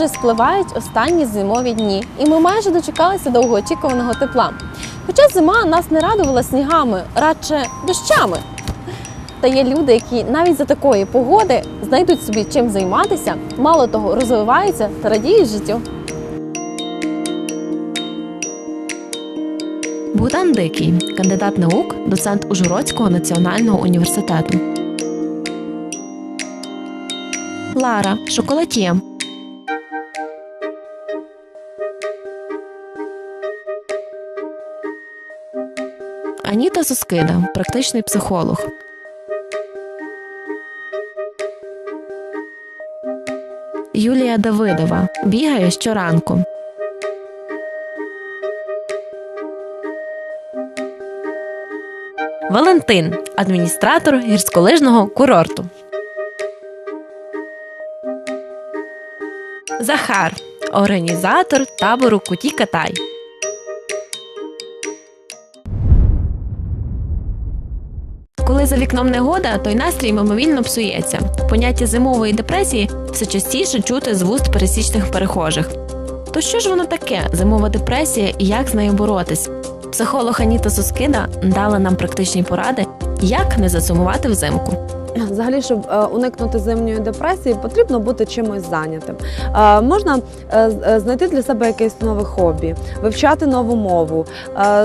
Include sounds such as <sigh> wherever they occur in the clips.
Уже спливають останні зимові дні, і ми майже дочекалися довгоочікуваного тепла. Хоча зима нас не радувала снігами, радше дощами. Та є люди, які навіть за такої погоди знайдуть собі чим займатися, мало того, розвиваються та радіють життю. Богдан Дикий, кандидат наук, доцент Ужгородського національного університету. Лара шоколад'є. Аніта Соскида, практичний психолог. Юлія Давидова бігає щоранку. Валентин, адміністратор гірськолижного курорту. Захар, організатор табору Куті Катай. Коли за вікном негода, то й настрій мимовільно псується. Поняття зимової депресії все частіше чути з вуст пересічних перехожих. То що ж воно таке зимова депресія і як з нею боротись? Психолог Аніта Соскида дала нам практичні поради, як не засумувати взимку. Взагалі, щоб е, уникнути зимньої депресії, потрібно бути чимось зайнятим. Е, Можна е, знайти для себе якесь нове хобі, вивчати нову мову,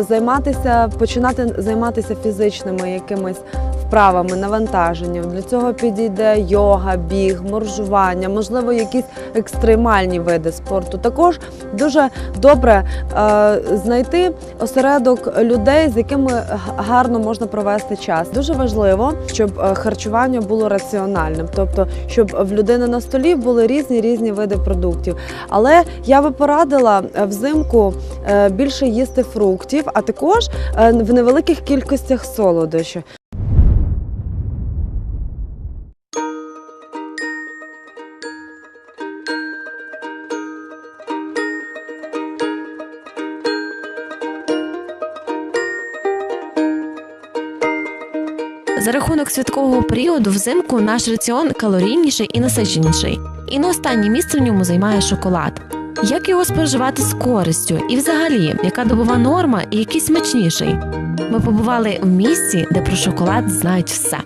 займатися, починати займатися фізичними якимись вправами, навантаженням. Для цього підійде йога, біг, моржування, можливо, якісь екстремальні види спорту. Також дуже добре е, знайти осередок людей, з якими гарно можна провести час. Дуже важливо, щоб е, харчування було раціональним, тобто щоб в людини на столі були різні різні види продуктів. Але я би порадила е, взимку е, більше їсти фруктів, а також в невеликих кількостях солодощів. За святкового періоду взимку наш раціон калорійніший і насиченіший. І на останнє місце в ньому займає шоколад. Як його споживати з користю? І взагалі, яка добова норма і який смачніший? Ми побували в місці, де про шоколад знають все.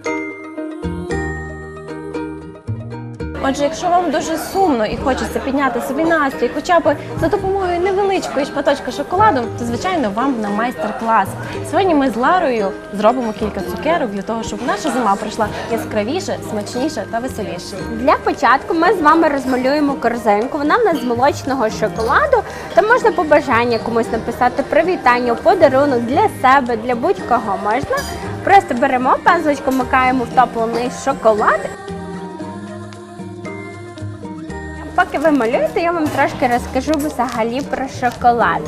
Отже, якщо вам дуже сумно і хочеться підняти собі настрій, хоча б за допомогою невеличкої шматочка шоколаду, то звичайно вам на майстер-клас. Сьогодні ми з Ларою зробимо кілька цукерок для того, щоб наша зима пройшла яскравіше, смачніше та веселіше. Для початку ми з вами розмалюємо корзинку. Вона в нас з молочного шоколаду. Там можна побажання комусь написати, привітання, подарунок для себе, для будь-кого можна. Просто беремо пензличку, макаємо в топлений шоколад. Поки ви малюєте, я вам трошки розкажу взагалі про шоколад.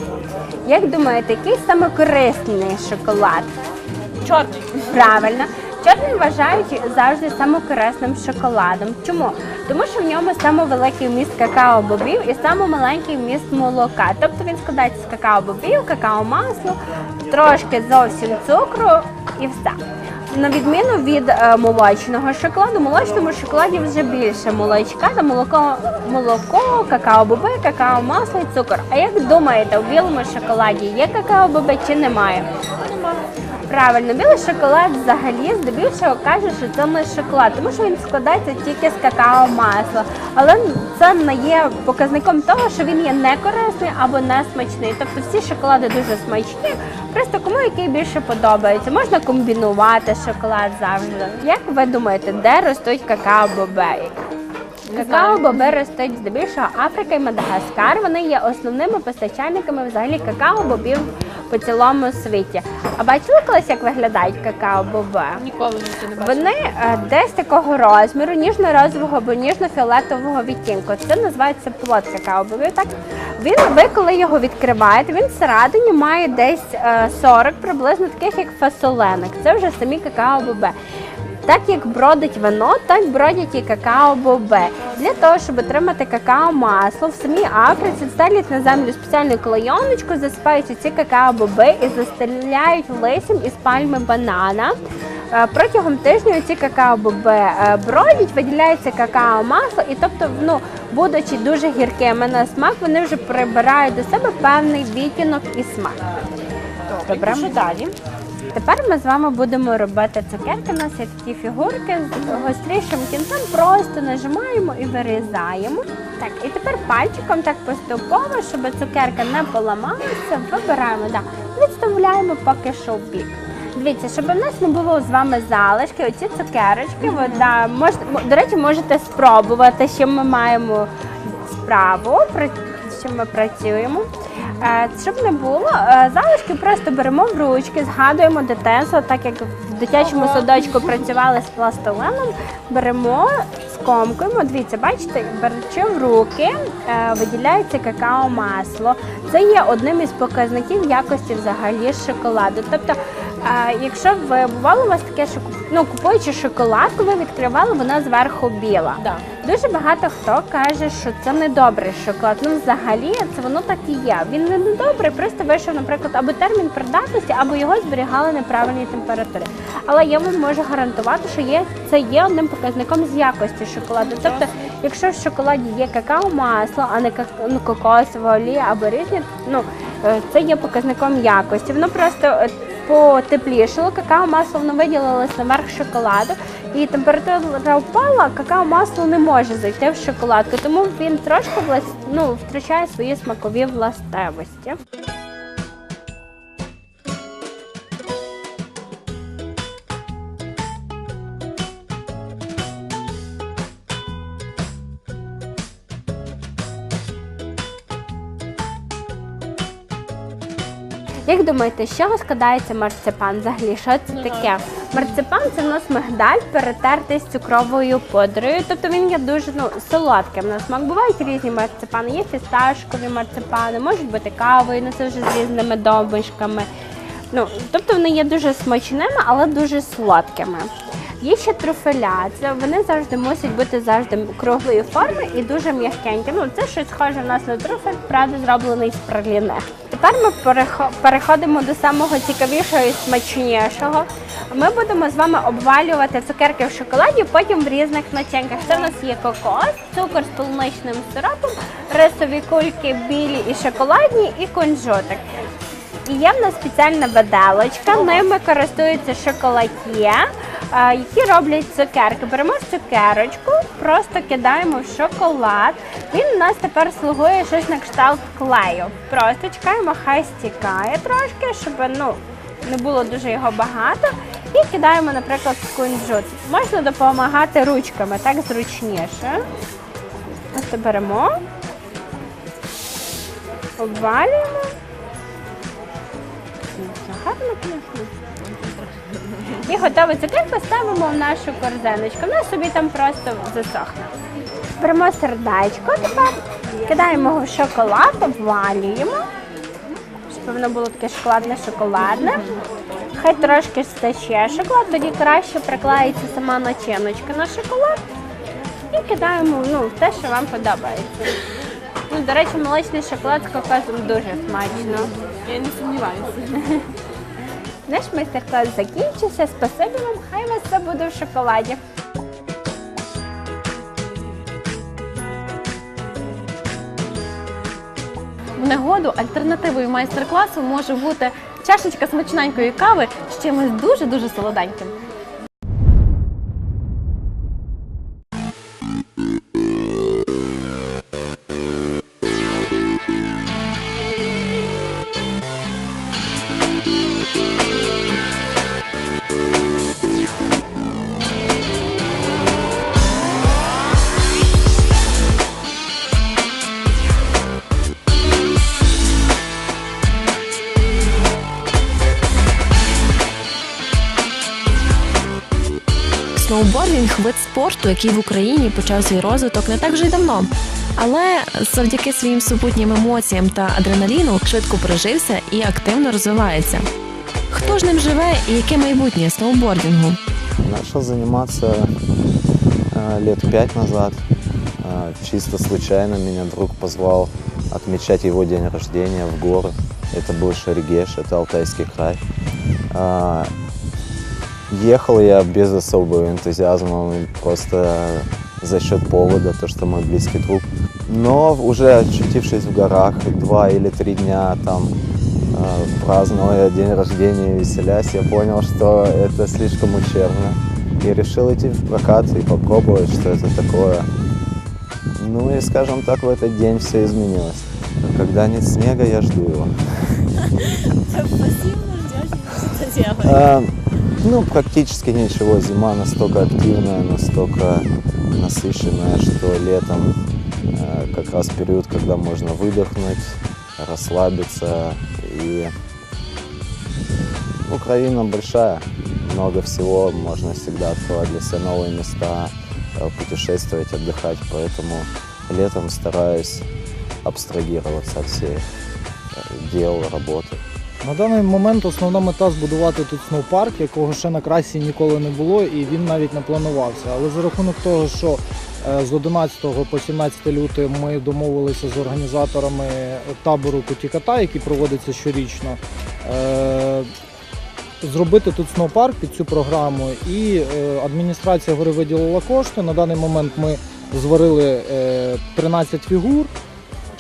Як думаєте, який саме корисний шоколад? Чорний. Правильно. Чорний вважають завжди самокорисним шоколадом. Чому? Тому що в ньому саме великий вміст какао-бобів і саме маленький вміст молока. Тобто він складається з какао-бобів, какао-маслу, трошки зовсім цукру і все. На відміну від е, молочного шоколаду, молочному шоколаді вже більше молочка, та молоко, молоко, какао бобе какао-масло і цукор. А як думаєте, у білому шоколаді є какао-боби чи немає? немає? Правильно, білий шоколад взагалі здебільшого каже, що це не шоколад, тому що він складається тільки з какао-масла. Але це не є показником того, що він є некорисний або не смачний. Тобто всі шоколади дуже смачні, просто кому який більше подобається. Можна комбінувати шоколад завжди. Як ви думаєте, де ростуть какао-боби? Какао-боби ростуть здебільшого Африка і Мадагаскар. Вони є основними постачальниками взагалі какао-бобів по цілому світі. А бачили колись, як виглядають какао-бобе? Ніколи не бачила. Вони е, десь такого розміру, ніжно-розового або ніжно-фіолетового відтінку. Це називається плод какао-бобе. Так він, ви коли його відкриваєте, він всередині має десь е, 40 приблизно таких як фасоленок. Це вже самі какао-боби. Так як бродить вино, так бродять і какао-боби. Для того, щоб отримати какао-масло, в самій Африці ставлять на землю спеціальну клейоночку, засипають ці какао-боби і застеляють листям із пальми банана. Е, Протягом тижня ці какао-боби е, бродять, виділяється какао-масло, і тобто, ну, будучи дуже гіркими на смак, вони вже прибирають до себе певний відтінок і смак. Добре, що далі? Тепер ми з вами будемо робити цукерки. У нас є такі фігурки з гострішим кінцем, просто нажимаємо і вирізаємо. Так, і тепер пальчиком так поступово, щоб цукерка не поламалася, вибираємо, да, відставляємо поки що в бік. Дивіться, щоб у нас не було з вами залишки, оці цукерочки, от, да, мож, до речі, можете спробувати, що ми маємо справу, про що ми працюємо. Е, Щоб не було, е, залишки просто беремо в ручки, згадуємо дитинство, так як в дитячому садочку працювали з пластилином, беремо, скомкуємо. Дивіться, бачите, беручи в руки, е, виділяється какао-масло. Це є одним із показників якості взагалі шоколаду. Тобто, е, якщо ви бувало у вас таке, що куп- ну, купуючи шоколадку, ви відкривали, вона зверху біла. Да. Дуже багато хто каже, що це не добрий шоколад. Ну, взагалі, це воно так і є. Він не недобрий, просто вийшов, наприклад, або термін придатності, або його зберігали неправильній температурі. Але я вам можу гарантувати, що є це є одним показником з якості шоколаду. Тобто, якщо в шоколаді є какао-масло, а не как, ну, кокосова олія або різні, ну е, це є показником якості. Воно просто е, потеплішало, какао-масло виділилось наверх шоколаду, і температура впала, какао-масло не може зайти в шоколадку, тому він трошки ну, втрачає свої смакові властивості. Як думаєте, з чого складається марципан? Взагалі, що це таке? Марципан це в нас мигдаль перетертий з цукровою пудрою. Тобто він є дуже ну, солодким на смак. Бувають різні марципани, є фісташкові марципани, можуть бути кавою, ну це вже з різними домбишками. Ну, тобто вони є дуже смачними, але дуже солодкими. Є ще труфеля, це вони завжди мусять бути завжди круглої форми і дуже м'якенькі. Ну, це щось схоже в нас на труфель, правда, зроблений з праліне. Тепер ми переходимо до самого цікавішого і смачнішого. Ми будемо з вами обвалювати цукерки в шоколаді, потім в різних начинках. Це в нас є кокос, цукор з полуничним сиропом, рисові кульки білі і шоколадні, і кунжутик. І є в нас спеціальна виделочка, ними користуються шоколад'є, е, які роблять цукерки. Беремо цукерочку, просто кидаємо в шоколад. Він у нас тепер слугує щось на кшталт клею. Просто чекаємо, хай стікає трошки, щоб ну, не було дуже його багато. І кидаємо, наприклад, в кунжут. Можна допомагати ручками, так зручніше. Ось беремо, обвалюємо. І готову цукерку ставимо в нашу корзиночку. Вона собі там просто засохне. Беремо сердечко тепер, кидаємо його в шоколад, обвалюємо, щоб воно було таке шоколадне-шоколадне. Хай трошки стече шоколад, тоді краще приклеїться сама начиночка на шоколад. І кидаємо ну, те, що вам подобається. Ну, до речі, молочний шоколад з кокосом дуже смачно. Я не сумніваюся. <laughs> Наш майстер-клас закінчився. Спасибі вам, хай вас все буде в шоколаді. В негоду альтернативою майстер-класу може бути чашечка смачненької кави з чимось дуже-дуже солоденьким. Сноубордінг вид спорту, який в Україні почав свій розвиток не так вже й давно. Але завдяки своїм супутнім емоціям та адреналіну швидко прижився і активно розвивається. Хто ж ним живе і яке майбутнє сноубордінгу? Начал заниматься э, лет пять назад. Э, чисто случайно меня друг позвал отмечать его день рождения в горы. Это был Шерегеш, это Алтайский край. Ехал я без особого энтузиазма, просто за счет повода, то, что мой близкий друг. Но уже очутившись в горах, два или три дня там э, празднуя день рождения, веселясь, я понял, что это слишком ущербно. И решил идти в прокат и попробовать, что это такое. Ну и, скажем так, в этот день все изменилось. Когда нет снега, я жду его. <laughs> А, ну, практически ничего. Зима настолько активная, настолько насыщенная, что летом э, как раз период, когда можно выдохнуть, расслабиться. И Украина большая, много всего, можно всегда открывать для себя новые места, э, путешествовать, отдыхать. Поэтому летом стараюсь абстрагироваться от всех э, дел, работы. На даний момент основна мета збудувати тут сноупарк, якого ще на красі ніколи не було, і він навіть не планувався. Але за рахунок того, що е, з 11 по 17 лютого ми домовилися з організаторами табору Кутіката, який проводиться щорічно, е, зробити тут сноупарк під цю програму. І е, адміністрація гори виділила кошти. На даний момент ми зварили е, 13 фігур.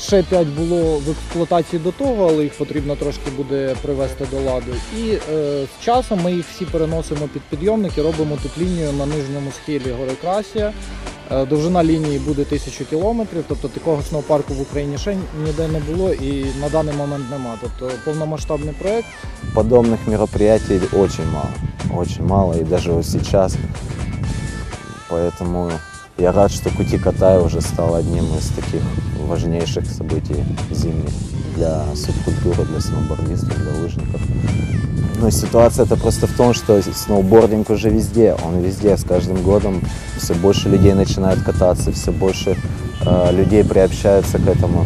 Ще 5 було в експлуатації до того, але їх потрібно трошки буде привести до ладу. І е, з часом ми їх всі переносимо під підйомник і робимо тут лінію на нижньому схилі гори Красія. Е, довжина лінії буде 1000 кілометрів, тобто такого сноупарку в Україні ще ніде не було і на даний момент нема. Тобто повномасштабний проект. Подобных мероприятий очень мало, очень мало, и даже вот сейчас. Поэтому я рад, что Кути Катай уже стал одним из таких важнейших событий зимних для субкультуры, для сноубордистов, для лыжников. Но ситуация это просто в том, что сноубординг уже везде, он везде, с каждым годом все больше людей начинают кататься, все больше э, людей приобщаются к этому.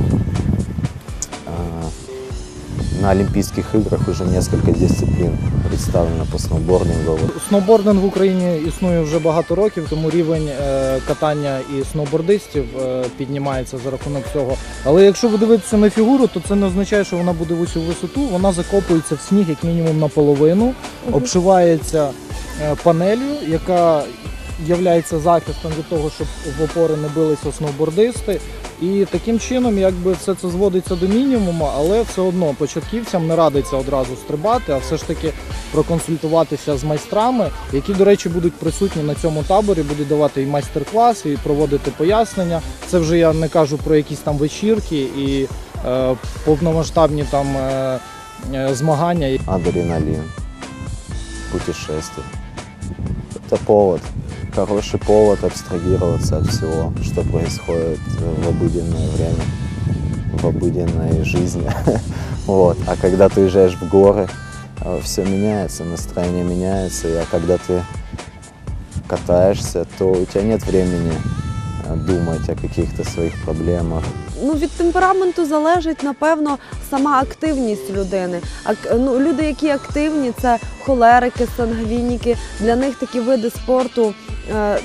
На Олимпийских играх уже несколько дисциплин представлено по сноубордингу. Сноубординг в Україні існує вже багато років, тому рівень е, катання і сноубордистів е, піднімається за рахунок цього. Але якщо ви дивитеся на фігуру, то це не означає, що вона буде в усю висоту. Вона закопується в сніг як мінімум наполовину, обшивається е, панелью, яка є захистом від того, щоб в опори не билися сноубордисти. І таким чином, якби все це зводиться до мінімуму, але все одно початківцям не радиться одразу стрибати, а все ж таки проконсультуватися з майстрами, які, до речі, будуть присутні на цьому таборі, будуть давати і майстер-класи, і проводити пояснення. Це вже я не кажу про якісь там вечірки і е, повномасштабні там е, е, змагання. Адреналин, путешествие. Это повод, хороший повод абстрагироваться от всего, что происходит в обыденное время, в обыденной жизни. <laughs> Вот. А когда ты уезжаешь в горы, все меняется, настроение меняется, и а когда ты катаешься, то у тебя нет времени э, думать о каких-то своих проблемах, Ну, від темпераменту залежить, напевно, сама активність людини. Ак, ну, люди, які активні, це холерики, сангвініки. Для них такі види спорту е,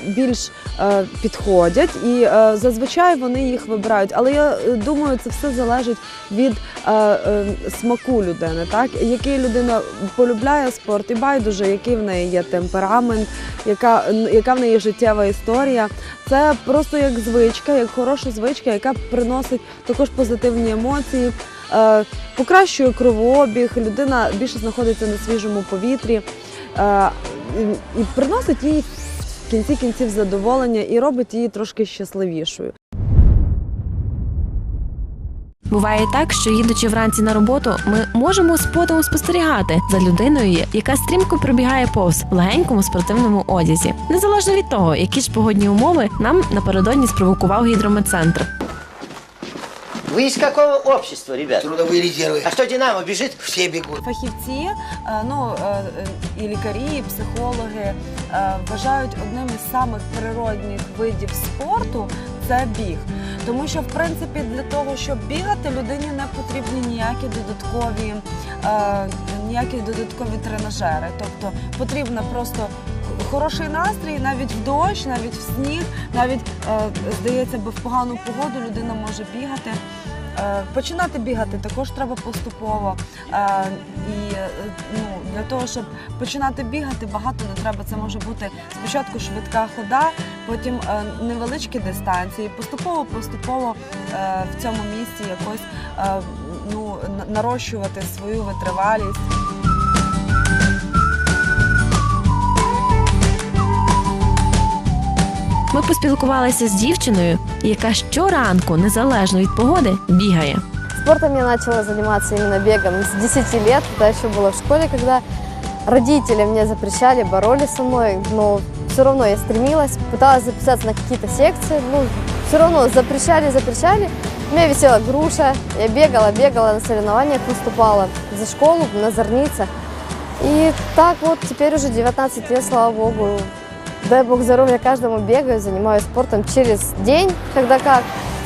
більш е, підходять, і е, зазвичай вони їх вибирають. Але я е, думаю, це все залежить від е, е, смаку людини, так який людина полюбляє спорт, і байдуже, який в неї є темперамент, яка, яка в неї життєва історія. Це просто як звичка, як хороша звичка, яка приносить також позитивні емоції, е, покращує кровообіг, людина більше знаходиться на свіжому повітрі е, і, приносить їй кінці кінців задоволення і робить її трошки щасливішою. Буває так, що їдучи вранці на роботу, ми можемо з подивом спостерігати за людиною, яка стрімко пробігає повз в легенькому спортивному одязі, незалежно від того, які ж погодні умови нам напередодні спровокував гідрометцентр. Вы из какого общества, ребят? Трудовые резервы. А что Динамо бежит? Все бегут. Фахівці, е, ну е, і лікарі, і психологи е, вважають одним із самих природних видів спорту це біг. Тому що, в принципі, для того, щоб бігати, людині не потрібні ніякі додаткові, е, ніякі додаткові тренажери. Тобто потрібно просто х- хороший настрій, навіть в дощ, навіть в сніг, навіть е, здається, в погану погоду людина може бігати. Е, Починати бігати також треба поступово. Е, І ну, для того, щоб починати бігати, багато не треба. Це може бути спочатку швидка хода, потім невеличкі дистанції. Поступово, поступово е, в цьому місці якось ну, нарощувати свою витривалість. Ми поспілкувалися з дівчиною, яка щоранку, незалежно від погоди, бігає. Спортом я начала заниматься именно бегом с 10 лет. Это еще было в школе, когда родители мне запрещали, боролись со мной, но все равно я стремилась, пыталась записаться на какие-то секции, ну, все равно запрещали, запрещали. У меня висела груша, я бегала, бегала на соревнованиях, выступала за школу, на зорницах. И так вот, теперь уже 19 лет, слава богу, дай бог здоровья каждому бегаю, занимаюсь спортом через день, когда как,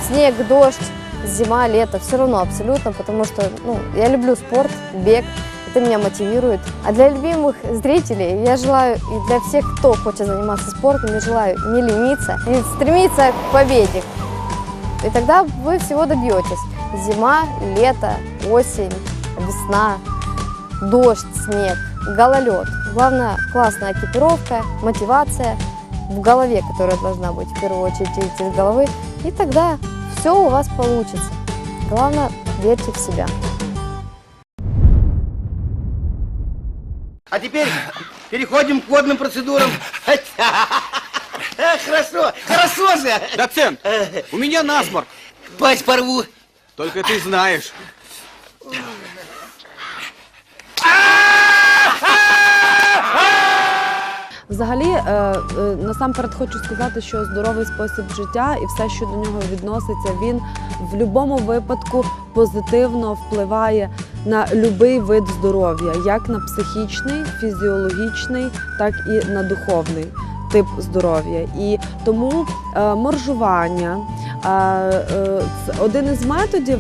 снег, дождь, зима, лето, все равно абсолютно, потому что ну, я люблю спорт, бег, это меня мотивирует. А для любимых зрителей я желаю, и для всех, кто хочет заниматься спортом, я желаю не лениться и стремиться к победе. И тогда вы всего добьетесь. Зима, лето, осень, весна, дождь, снег, гололед. Главное, классная экипировка, мотивация в голове, которая должна быть в первую очередь идти из головы. И тогда все у вас получится. Главное, верьте в себя. А теперь переходим к водным процедурам. Хорошо, хорошо же. Доцент, у меня насморк. Пасть порву. Только ты знаешь. Взагалі, е, е, насамперед хочу сказати, що здоровий спосіб життя і все, що до нього відноситься, він в будь-якому випадку позитивно впливає на будь-який вид здоров'я, як на психічний, фізіологічний, так і на духовний тип здоров'я. І тому е, моржування один із методів.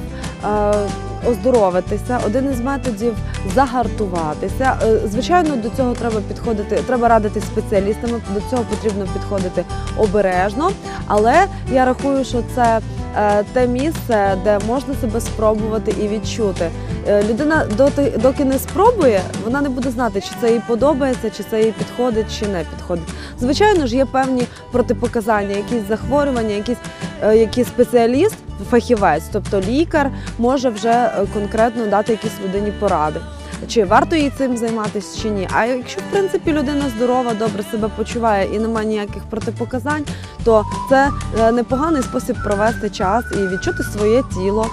Оздоровитися, один із методів загартуватися. Е, Звичайно, до цього треба підходити, треба радити спеціалістами. До цього потрібно підходити обережно. Але я рахую, що це е, те місце, де можна себе спробувати і відчути. Е, Людина доти, доки не спробує, вона не буде знати, чи це їй подобається, чи це їй підходить, чи не підходить. Звичайно ж, є певні протипоказання, якісь захворювання, якісь е, які спеціаліст, фахівець, тобто лікар, може вже е, конкретно дати якісь людині поради. Чи варто їй цим займатися, чи ні. А якщо в принципі людина здорова, добре себе почуває і немає ніяких протипоказань, то це е, непоганий спосіб провести час і відчути своє тіло,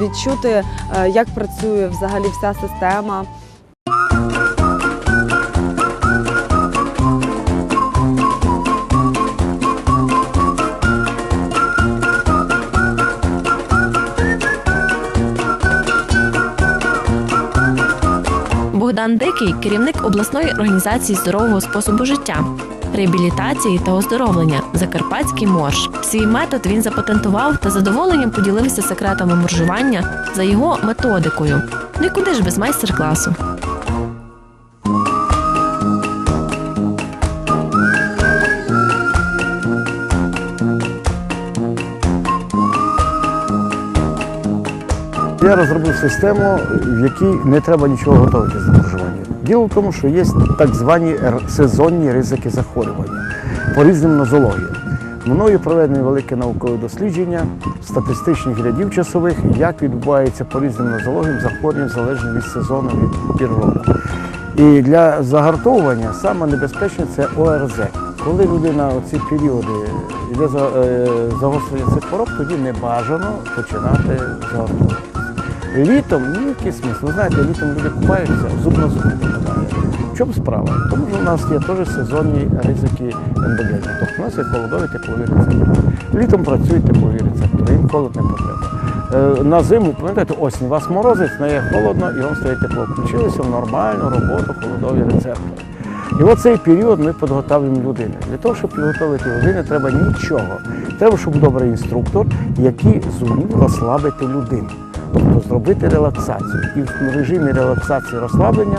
відчути, як працює взагалі вся система. Богдан керівник обласної організації здорового способу життя, реабілітації та оздоровлення Закарпатський морж. Свій метод він запатентував та задоволенням поділився секретами моржування за його методикою. Ну і куди ж без майстер-класу? Я розробив систему, в якій не треба нічого готувати. Діло в тому, що є так звані сезонні ризики захворювання по різним нозологіям. Мною проведені велике наукове дослідження статистичних рядів часових, як відбувається по різним нозологіям захворювання залежно від сезону від пір року. І для загартовування саме небезпечне це ОРЗ. Коли людина у ці періоди йде е, загострення цих хвороб, тоді не бажано починати загартовувати. Літом ніякий смисл. Ви знаєте, літом люди купаються, зуб на зуб попадає. В чому справа? Тому що у нас є теж сезонні ризики ендогенні. Тобто у нас є холодові теплові рецептори. Літом працюють теплові рецептори, їм холод не потрібно. Е, На зиму, пам'ятаєте, осінь вас морозить, стає холодно і вам стає тепло. Включилися в нормальну роботу холодові рецептори. І в цей період ми підготовлюємо людину. Для того, щоб підготовити людину, треба нічого. Треба, щоб добрий інструктор, який зумів розслабити людину тобто зробити релаксацію. І в режимі релаксації розслаблення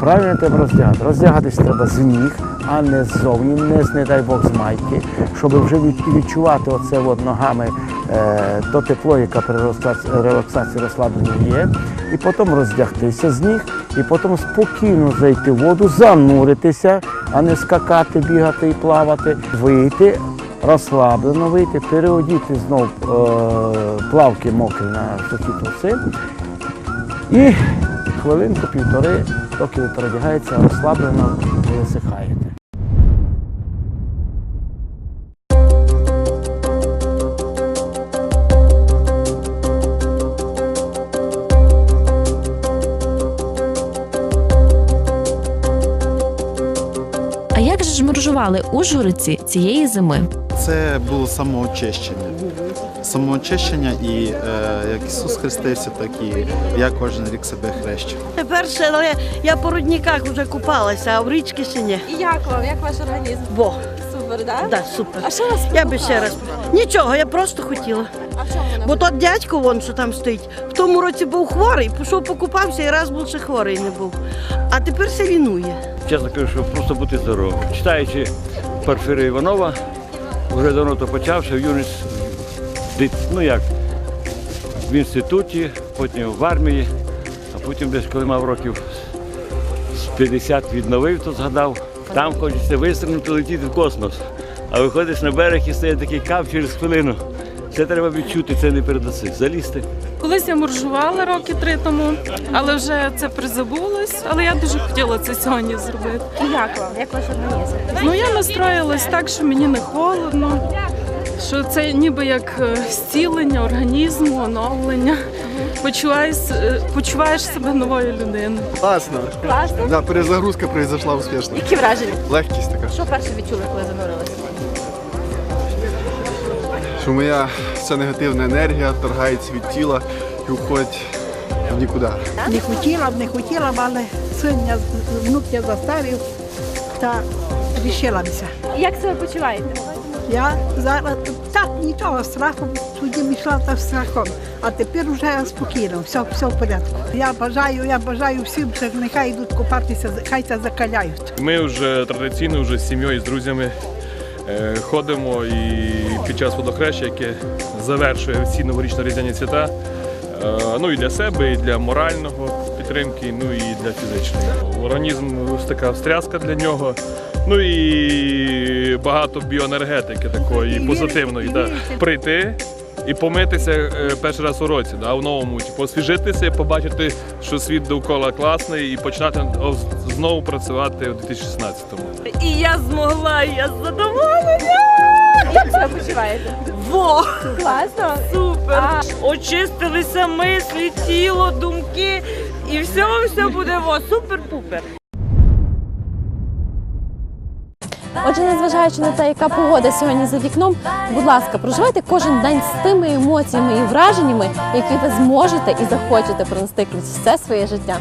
правильно треба роздягати. Роздягатись треба з ніг, а не ззовні, не не дай Бог, з майки, щоб вже відчувати оце от ногами е, то тепло, яке при релаксації розслаблення є. І потім роздягтися з ніг, і потім спокійно зайти в воду, зануритися, а не скакати, бігати і плавати, вийти розслаблено вийти, переодіти знов е, плавки мокрі на шокі труси і хвилинку-півтори, поки ви передягається, розслаблено висихаєте. А як же ж моржували ужгородці цієї зими? це було самоочищення. Самоочищення і е, як Ісус хрестився, так і я кожен рік себе хрещу. Перше, але я по рудниках вже купалася, а в річки ще ні. І як вам? Як ваш організм? Бо. Супер, так? Да, супер. А що вас Я би ще раз. Нічого, я просто хотіла. А що вона? Бо тот дядько, вон, що там стоїть, в тому році був хворий, пішов покупався і раз був ще хворий не був. А тепер все селінує. Чесно кажу, щоб просто бути здоровим. Читаючи Парфіри Іванова, вже давно то почався, в юність, ну як, в інституті, потім в армії, а потім десь, коли мав років з 50 відновив, то згадав, там хочеться вистрибнути, летіти в космос. А виходиш на берег і стає такий кап через хвилину. Це треба відчути, це не передаси. Залізти. Колись я моржувала роки три тому, але вже це призабулось. Але я дуже хотіла це сьогодні зробити. Як вам? Як ваше організм? Ну я настроїлась так, що мені не холодно, що це ніби як е, зцілення організму, оновлення. Почуваєш, е, почуваєш себе новою людиною. Класно. Класно? Да, перезагрузка пройшла успішно. Які враження? Легкість така. Що перше відчули, коли занурилися? Що моя вся негативна енергія торгається від тіла і уходить в нікуди. Не хотіла б, не хотіла б, але син внук я заставив та рішилася. Як себе почуваєте? Я зараз так нічого страху тоді йшла та страхом, а тепер вже спокійно, все все в порядку. Я бажаю, я бажаю всім, що нехай йдуть купатися, хай це закаляють. Ми вже традиційно вже з сім'єю з друзями Е, ходимо і під час водохреща, яке завершує всі новорічно-різдвяні свята. Е, ну і для себе, і для морального підтримки, ну і для фізичної. Організм така встряска для нього. Ну і багато біоенергетики такої позитивної. Да. Прийти, і помитися е, перший раз у році, да, в новому, типу, освіжитися, побачити, що світ довкола класний, і починати знову працювати у 2016-му. І я змогла, я задоволена! Як себе почуваєте? Во! Класно! Супер! А... Очистилися мислі, тіло, думки, і все все <laughs> буде во супер-пупер. Отже, незважаючи на те, яка погода сьогодні за вікном, будь ласка, проживайте кожен день з тими емоціями і враженнями, які ви зможете і захочете пронести крізь все своє життя.